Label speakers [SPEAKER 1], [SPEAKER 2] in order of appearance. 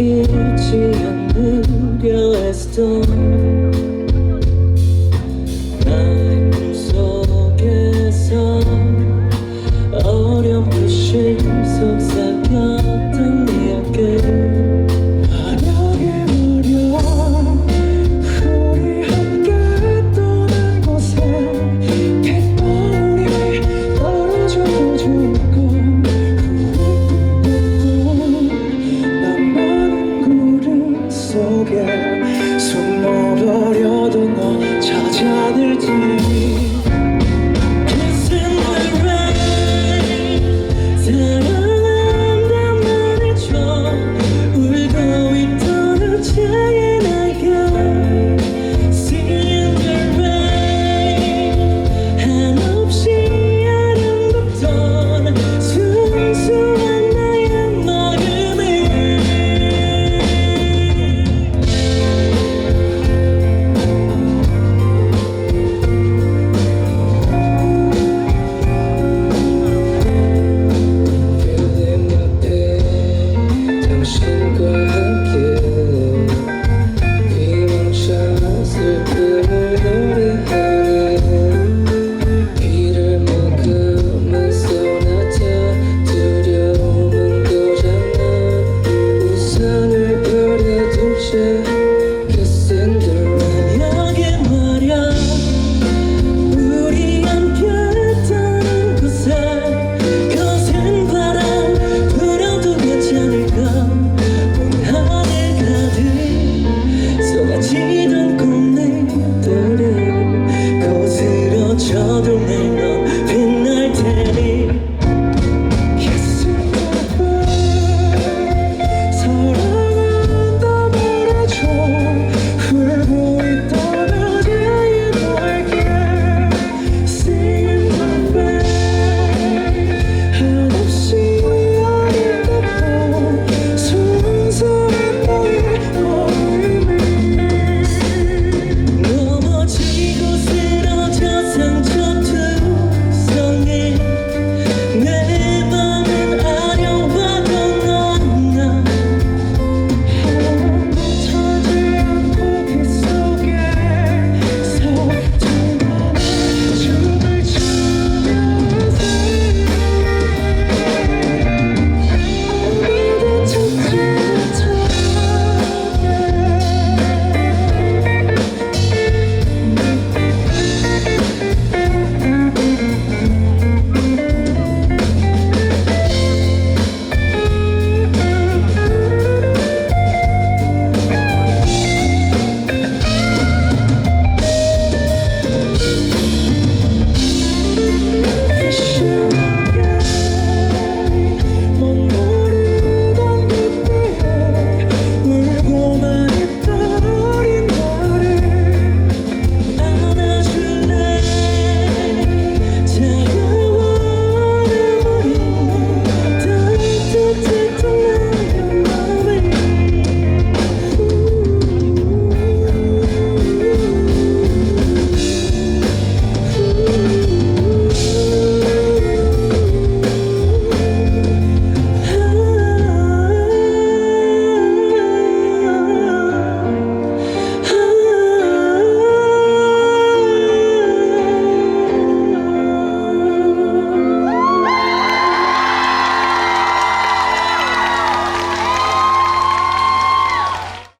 [SPEAKER 1] 잊지 않으려 했던
[SPEAKER 2] 속에
[SPEAKER 1] 숨어버려도 넌 찾아들지